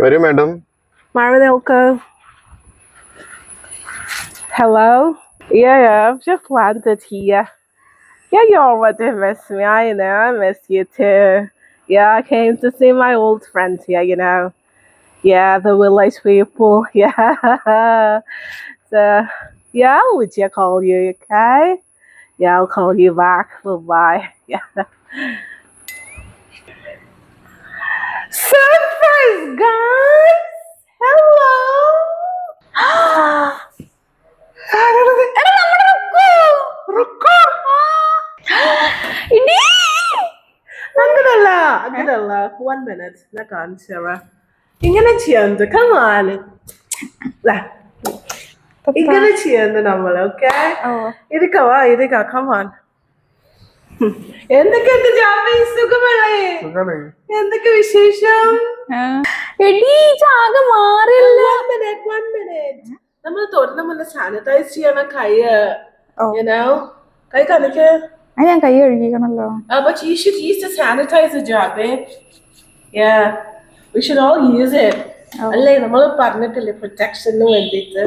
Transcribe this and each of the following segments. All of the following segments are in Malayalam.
വരൂ madam Marinelko. Hello? Yeah, yeah, I've just landed here. Yeah, you already miss me. I know, I miss you too. Yeah, I came to see my old friends here, you know. Yeah, the village people. Yeah. So, yeah, I'll let you call you, okay? Yeah, I'll call you back. Bye-bye. Yeah. Surprise, guys! Hello! അങ്ങനല്ല അങ്ങനല്ല. വൺ മിനിറ്റ് ഞാൻ കാണിച്ചു തരാം. ഇങ്ങനെ ചെയ്യാൻ കമാന് ഇങ്ങനെ ചെയ്യുന്നു നമ്മൾ ഓക്കെ ഇരിക്കവാ ഇരിക്കാം കമാൻ എന്തൊക്കെയുണ്ട് ജാമി സുഖമല്ലേ? എന്തൊക്കെ വിശേഷം? എടീ ചാക മാറില്ല One minute, one minute. നമ്മൾ തൊടുന്ന മുന്നേ സാനിറ്റൈസ് ചെയ്യണം കൈ ഓ. you know കൈ കാണിക്ക് ഞാൻ കൈ കഴുകിക്കണല്ലോ Uh, but you should use the sanitizer jar, babe. Yeah, we should all use it. അല്ലേ നമ്മൾ പറഞ്ഞിട്ടില്ലേ പ്രൊട്ടക്ഷന് വേണ്ടിയിട്ട്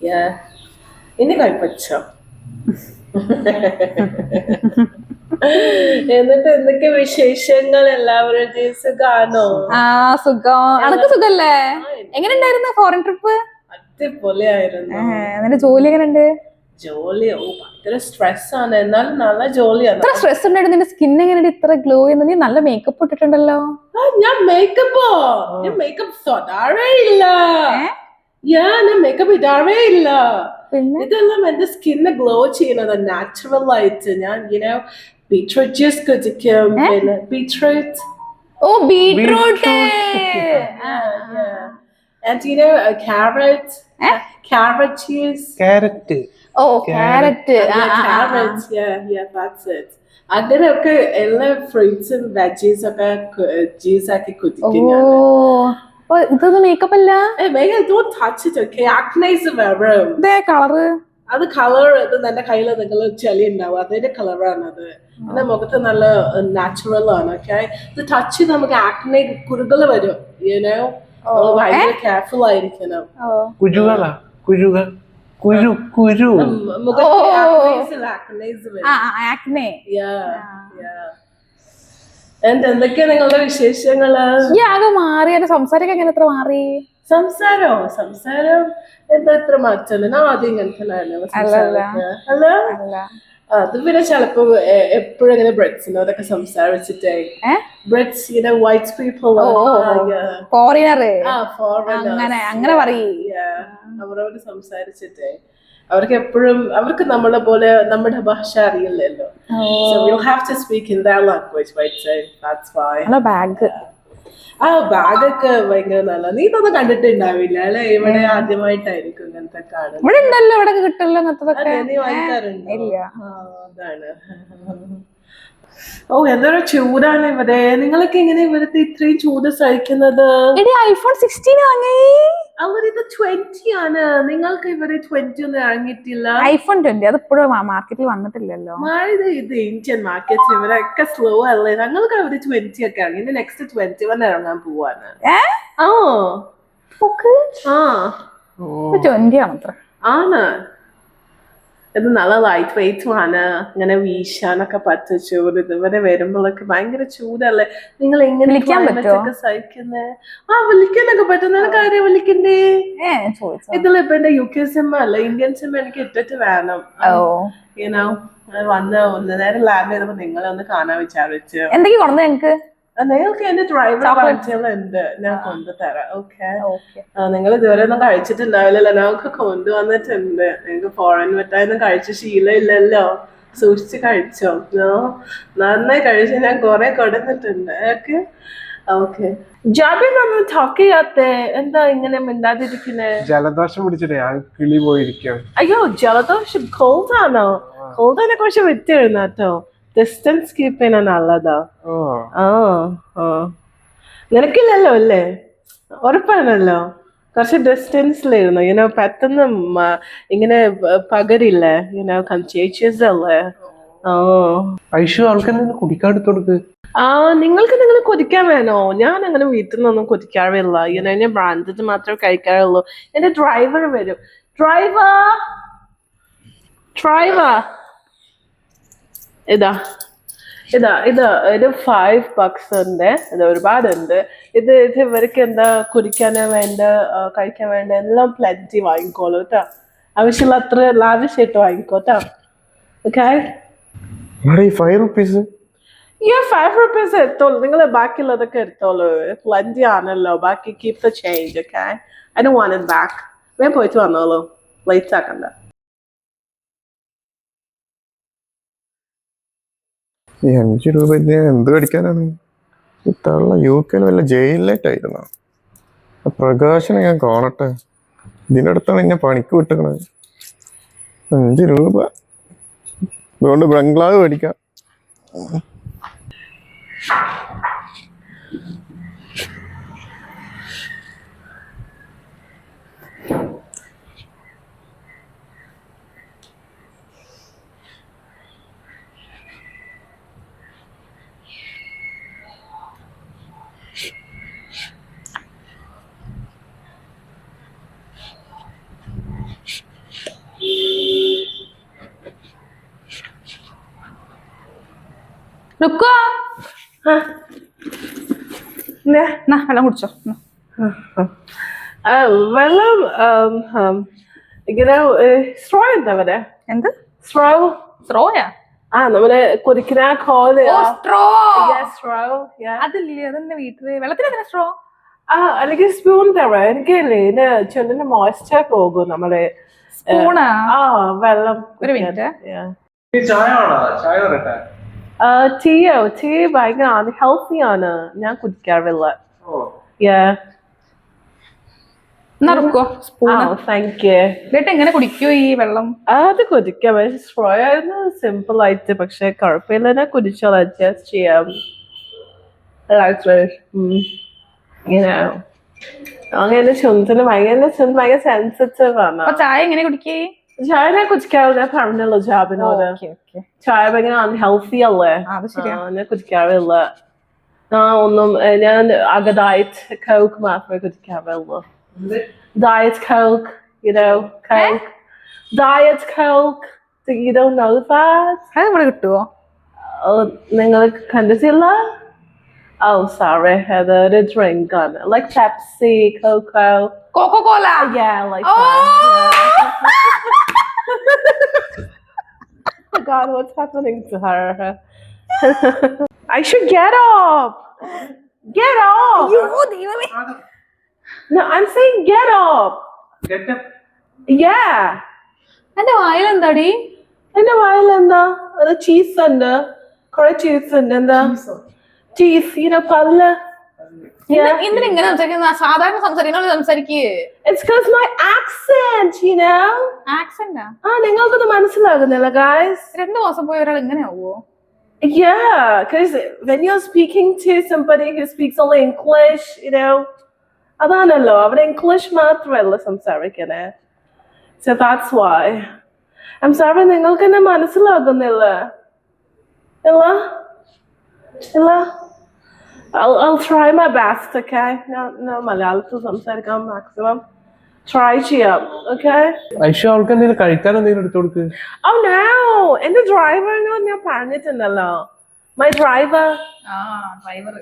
Yeah. ഇനി കൈപ്പച്ചോ എന്നിട്ട് എന്തൊക്കെ വിശേഷങ്ങൾ എല്ലാവരുടെയും സുഖാണോ? ആ സുഖം. അനക്ക് സുഖല്ലേ? എങ്ങനെ ഉണ്ടായിരുന്നു ഫോറിൻ ട്രിപ്പ് അടിപൊളിയായിരുന്നു. നിന്റെ ജോലി എങ്ങനെ ഉണ്ട് ജോലി ഭയങ്കര സ്ട്രെസ് ആണ്. എന്നാലും നല്ല ജോലിയാണ്. ഇത്ര സ്ട്രെസ് ഉണ്ടായിരുന്നു. നിന്റെ സ്കിൻ എങ്ങനെ ഇത്ര ഗ്ലോ എന്ന്. നീ നല്ല മേക്കപ്പ് ഇട്ടിട്ടുണ്ടല്ലോ. ഞാൻ മേക്കപ്പോ ഞാൻ മേക്കപ്പ് തൊടാറേ ഇല്ല. ഞാൻ മേക്കപ്പ് ഇടാറേ ഇല്ല. ഇതെല്ലാം എന്റെ സ്കിന്നെ ഗ്ലോ ചെയ്യുന്നത് നാച്ചുറൽ ആയിട്ട് ഞാൻ ഇങ്ങനെ ബീട്രൂട്ട് ജ്യൂസ് കുടിക്കും പിന്നെ beetroot oh beetroot and you know a carrot? Carrot juice. Carrot oh carrot yeah, carrot. yeah yeah that's it. അങ്ങനെയൊക്കെ എല്ലാ ഫ്രൂട്ട്സും വെജീസ് ഒക്കെ ജ്യൂസ് ആക്കി കുടിക്കും ഞാൻ അപ്പൊ ഇതൊന്നും മേക്കപ്പ് അല്ല? touch it, okay? Acne's വരും ഇതേ കളറ് അത് കളർ ഇത് നിന്റെ കയ്യിൽ നിങ്ങൾ ചെളി ഉണ്ടാവും. അതിന്റെ കളറാണ് അത്. എന്റെ മുഖത്ത് നല്ല നാച്ചുറൽ ആണ് ഓക്കെ ഇത് ടച്ച് നമുക്ക് ആക്നെ കുരുകൾ വരും ഇങ്ങനെയോ ഭയങ്കര കെയർഫുൾ ആയിരിക്കണം. ഓ. കുരുകളാ? കുരുകൾ. കുരു കുരു. എന്തൊക്കെയാ നിങ്ങളുടെ വിശേഷങ്ങൾ? ഈ ആകെ മാറി എന്റെ സംസാരമൊക്കെ എങ്ങനെ എത്ര മാറി? സംസാരോ? സംസാരം എന്താ ഇത്ര മാറ്റം? ആദ്യം ഇങ്ങനെ തന്നെയായിരുന്നു സംസാരമൊക്കെ. അല്ല? അത് പിന്നെ ചിലപ്പോ എപ്പോഴും ബ്രെഡ്സിനോ അതൊക്കെ സംസാരിച്ചിട്ടേ? ബ്രെഡ്സ് ഇങ്ങനെ വൈറ്റ് പീപ്പിൾ ഫോറിനർ ഫോറിൻ അങ്ങനെ അങ്ങനെ പറയ്. അവരോട് സംസാരിച്ചിട്ടേ. അവർക്ക് എപ്പോഴും അവർക്ക് നമ്മളെ പോലെ നമ്മുടെ ഭാഷ അറിയില്ലല്ലോ. So you have to speak in their language right? So that's why നല്ല ബാഗ് ആ ബാഗൊക്കെ ഭയങ്കര നല്ല നീ ഇതൊന്നും കണ്ടിട്ടുണ്ടാവില്ല അല്ലെ? ഇവിടെ ആദ്യമായിട്ടായിരിക്കും ഇങ്ങനത്തെ കാണുന്നത് ഇവിടെ ഉണ്ടല്ലോ ഇവിടെ കിട്ടല്ലോ ഇല്ല. അതാണ്. ഓ എന്തൊരു ചൂടാണ് ഇവിടെ. നിങ്ങളൊക്കെ എങ്ങനെ ഇവിടുത്തെ ഇത്രയും ചൂട് സഹിക്കുന്നത്? എടി ഐഫോൺ സിക്സ്റ്റീൻ വാങ്ങി. അവരിത് ട്വന്റി ആണ്. നിങ്ങൾക്ക് ഇവിടെ ട്വന്റി ഒന്നും ഇറങ്ങിയിട്ടില്ല. ഐഫോൺ ട്വന്റി അത് ഇപ്പോഴും മാർക്കറ്റിൽ വന്നിട്ടില്ലല്ലോ. മഴ ഇത് ഇത് ഇന്ത്യൻ മാർക്കറ്റ് ഇവരൊക്കെ സ്ലോ അല്ലേ? ഞങ്ങൾക്ക് അവർ ട്വന്റി ഒക്കെ ഇറങ്ങി. നെക്സ്റ്റ് ട്വന്റി വൺ ഇറങ്ങാൻ പോവാണ്. ഓ ആ. ട്വന്റി ആണ് അത്ര ആണ്. ഇത് നല്ല ലൈറ്റ് വെയിറ്റ് ആണ്. ഇങ്ങനെ വീശാനൊക്കെ പറ്റും ചൂട് ഇതുവരെ വരുമ്പോഴൊക്കെ ഭയങ്കര ചൂടല്ലേ? നിങ്ങൾ എങ്ങനെ സഹിക്കുന്നേ? ആ വിളിക്കാനൊക്കെ പറ്റും. നിനക്ക് ആരെയാ വിളിക്കണ്ടേ? ഇതിൽ ഇപ്പൊ എന്റെ യു കെ സിം അല്ല ഇന്ത്യൻ സിം എനിക്ക് ഇട്ടിട്ട് വേണം. ഇങ്ങനെ യുനോ വന്ന് ഒന്ന് നേരം ലാബ് ചെയ്തപ്പോ നിങ്ങളെ ഒന്ന് കാണാൻ വിചാരിച്ചു. എന്തൊക്കെ കൊണ്ടു ഞങ്ങക്ക്? നിങ്ങൾക്ക് എന്റെ ഡ്രൈവർ. ഉണ്ട്. ഞാൻ കൊണ്ടുതരാം. ഓക്കെ നിങ്ങൾ ഇതുവരെ ഒന്നും കഴിച്ചിട്ടുണ്ടാവില്ലല്ലോ. ഞങ്ങൾക്ക് കൊണ്ടുവന്നിട്ടുണ്ട്. നിങ്ങൾക്ക് ഫോറിൻ മിഠായിന്നും കഴിച്ച ശീലമില്ലല്ലോ. സൂക്ഷിച്ച് കഴിച്ചോ? നോ നന്നായി കഴിച്ച് ഞാൻ കുറെ കൊടുത്തിട്ടുണ്ട്. ഓക്കെ ഓക്കെ ജാബിൻ ഒന്നും ടോക്ക് ചെയ്യാത്തെ? എന്താ ഇങ്ങനെ മിണ്ടാതിരിക്കുന്നേ? ജലദോഷം പിടിച്ചിട്ട് ഞാൻ കിളി പോയിരിക്കാം അയ്യോ ജലദോഷം കോൾഡ് ആണോ? കോൾഡിനെ കുറിച്ച് വിട്ടിരുന്നാട്ടോ ഡിസ്റ്റൻസ് കീപ്പ് ചെയ്യാൻ നല്ലതാ. ഓ ആ ആ. നിനക്കില്ലല്ലോ അല്ലേ? ഉറപ്പാണല്ലോ. കുറച്ച് ഡിസ്റ്റൻസിലായിരുന്നു ഇങ്ങനെ പെട്ടെന്ന് ഇങ്ങനെ പകരില്ലേ? ഇങ്ങനെ അല്ലേ? ആ. ഐഷു കൊടുക്ക്. ആ നിങ്ങൾക്ക് നിങ്ങൾ കൊതിക്കാൻ വേണോ? ഞാൻ അങ്ങനെ വീട്ടിൽ നിന്നൊന്നും കൊതിക്കാറില്ല ഇങ്ങനെ ഞാൻ ബ്രാൻഡഡ് മാത്രമേ കഴിക്കാറുള്ളൂ. എന്റെ ഡ്രൈവർ വരും. ഡ്രൈവർ ഡ്രൈവർ ഇതാ. ഇതാ ഇത് ഒരു ഫൈവ് ബക്സ് ഉണ്ട്. ഇത് ഒരുപാടുണ്ട്. ഇത് ഇത് ഇവർക്ക് എന്താ കുടിക്കാൻ വേണ്ട കഴിക്കാൻ വേണ്ട എല്ലാം പ്ലറ്റി വാങ്ങിക്കോളൂ കേട്ടോ. ആവശ്യമുള്ള അത്ര ലാവിഷായിട്ട് വാങ്ങിക്കോ കേട്ടോ. ഓക്കെ എടാ ഈ ഫൈവ് റുപ്പീസ് ഈ ഫൈവ് റുപ്പീസ് എടുത്തോളൂ. നിങ്ങൾ ബാക്കിയുള്ളതൊക്കെ എടുത്തോളൂ. പ്ലന്റി ആണല്ലോ. ബാക്കി keep the change okay I do want back വേഗം പോയിട്ട് വന്നോളൂ. ലൈറ്റ് ആക്കണ്ട. അഞ്ച് രൂപ എന്ത് കടിക്കാനാണ് തള്ള യു കെയിൽ വല്ല ജയിലിലായിട്ടായിരുന്നു പ്രകാശനെ ഞാൻ കാണട്ടെ. ഇതിനടുത്താണ് എന്നെ പണിക്ക് വിട്ടേക്കണത്. അഞ്ച് രൂപ. അതുകൊണ്ട് ബംഗ്ലാവ് മേടിക്കാം ഇല്ലേ? എന്നാ വെള്ളം കുടിച്ചോ. വെള്ളം ഇങ്ങനെ സ്ട്രോ എന്താ പറയാ എന്ത്? സ്ട്രോ സ്ട്രോയാ ആ നമ്മുടെ കുടിക്കുന്ന കോൽ ഓ സ്ട്രോ സ്ട്രോ അതില്ലേ അതന്നെ വീട്ടിൽ. വെള്ളത്തിന് സ്ട്രോ ആ അല്ലെങ്കിൽ സ്പൂൺ തരാം എനിക്കല്ലേ ഇത് ചെറിയ മോയ്സ്ചർ പോകും നമ്മളെ. സ്പൂണാ ആ? വെള്ളം ഒരു മിനിറ്റ് ഈ ചായ ചായ പറയട്ടെ ടീയോ ടീ ഭയങ്കര ഹെൽത്തി ആണ്. ഞാൻ കുടിക്കാറില്ല. Oh, thank you. എന്നിട്ട് എങ്ങനെ കുടിക്കോ ഈ വെള്ളം? അത് കുടിക്കാം. പക്ഷെ സിമ്പിൾ ആയിട്ട്. പക്ഷെ കുഴപ്പമില്ല. ഞാൻ കുടിച്ചോളാം. അഡ്ജസ്റ്റ് ചെയ്യാം. അങ്ങനെ ചുണ്ടിന് ഭയങ്കര ചുണ്ട് ഭയങ്കര സെൻസിറ്റീവ് ആണ്. ചായ എങ്ങനെ കുടിക്കേ? ചായ ഞാൻ കുടിക്കാറില്ല പറഞ്ഞല്ലോ ജാബിനോട് ഓക്കെ ഓക്കെ ചായ ഭയങ്കര അൺഹെൽത്തി അല്ലേ അത് ശരിയാ ആ, ഞാൻ കുടിക്കാറില്ല ആ ഒന്നും ഏ, ഞാൻ ആകെ ഡയറ്റ് കോക്ക് മാത്രമേ കുടിക്കാറുള്ളൂ diet coke you know coke. Diet coke so you don't know that അത് ഇവിടെ കിട്ടുവോ oh നിങ്ങൾ കണ്ടിട്ടില്ല oh sorry അതൊരു drink ആണ് like Pepsi Coco Coco Cola yeah like Oh! that. yeah. oh god what's happening to her I should get up get up You ദൈവമേ no I'm saying get up get yeah എന്റെ വായിലെന്താടി എന്റെ വായിൽ എന്താ അത് ചീസ് ഉണ്ട് കുറെ ചീസ് ഉണ്ട് എന്താ ചീസ് ഇങ്ങനെ പല്ല് Yeah. എന്തിനാ ഇങ്ങനെ സംസാരിക്കുന്ന സാധാരണ സംസാരിക്കുന്ന സംസാരിക്കേ It's because my accent, you know? ആക്സെന്റാ ആ നിങ്ങൾക്കൊന്നും മനസ്സിലാകുന്നില്ല guys. രണ്ടു മാസം പോയ ഒരാൾ എങ്ങനെ ആവോ Yeah, because when you're speaking to somebody who speaks only English, you know, അതാണല്ലോ അവിടെ ഇംഗ്ലീഷ് മാത്രമല്ല സംസാരിക്കണേ So that's why. I'm sorry, നിങ്ങൾക്ക് എന്നെ മനസ്സിലാകുന്നില്ല ഇല്ല ഇല്ല I'll, I'll try my best, okay? No, no, മലയാളത്തിൽ സംസാരിക്കാം maximum. Try ചെയ്യാം, okay? ഐഷു അവൾക്ക് എന്തെങ്കിലും കഴിക്കാൻ എന്തെങ്കിലും എടുത്തു കൊടുക്ക് Oh no! എന്റെ ഡ്രൈവറിനോട് ഞാൻ പറഞ്ഞിട്ടുണ്ടല്ലോ. My driver. ആ ഡ്രൈവർ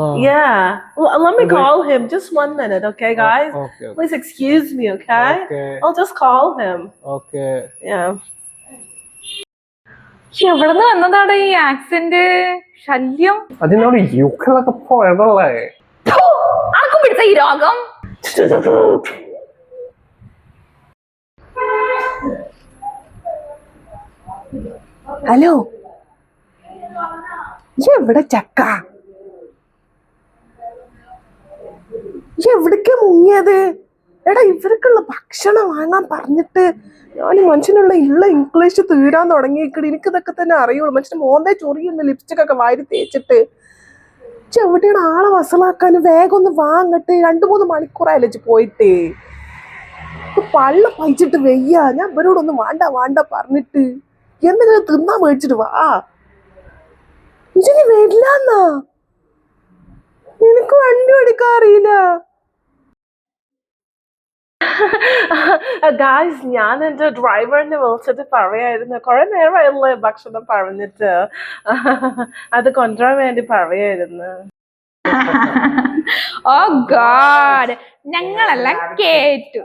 ആ Yeah. Well, let me Okay. call him. Just one minute, okay, guys? Okay Please excuse me, okay? Okay I'll just call him. Okay Yeah. എവിടെന്ന് വന്നതാണ് ഈ ആക്സിഡന്റ് ശല്യം. അതിനോട് യുക്കളൊക്കെ പോയതല്ലേ. ആർക്കും പിടിച്ച ഈ രോഗം. ഹലോ. എവിടെ ചക്ക? എവിടേക്കാ മുങ്ങിയത്? എടാ ഇവർക്കുള്ള ഭക്ഷണം വാങ്ങാൻ പറഞ്ഞിട്ട് ഞാൻ മനുഷ്യനുള്ള ഉള്ള ഇംഗ്ലീഷ് തീരാൻ തുടങ്ങിയിക്കടി എനിക്ക് ഇതൊക്കെ തന്നെ അറിയുള്ളൂ. മനുഷ്യന് മോന്തേ ചൊറിയുന്ന ലിപ്സ്റ്റിക് ഒക്കെ വാരി തേച്ചിട്ട്. പക്ഷെ എവിടെയാണ് ആളെ വസലാക്കാൻ വേഗം ഒന്ന് വാങ്ങട്ട്. രണ്ടു മൂന്ന് മണിക്കൂറായാലും പോയിട്ട്. പള്ള പയിച്ചിട്ട് വെയ്യ. ഞാൻ ഇവരോടൊന്നും വേണ്ട വേണ്ട പറഞ്ഞിട്ട്. എന്തെങ്കിലും തിന്നാൻ മേടിച്ചിട്ട് വാ? ഇനി വരില്ല എന്നാ എനിക്ക് വണ്ടി ഓടിക്കാൻ അറിയില്ല. ഗായ്സ് ഞാൻ എന്റെ ഡ്രൈവറിനെ വിളിച്ചിട്ട് പറയായിരുന്നു. കുറെ നേരമായില്ലേ ഭക്ഷണം പറഞ്ഞിട്ട്. അത് കൊണ്ടുവരാൻ വേണ്ടി പറയായിരുന്നു. ഓ ഗാഡ് ഞങ്ങളെല്ലാം കേറ്റു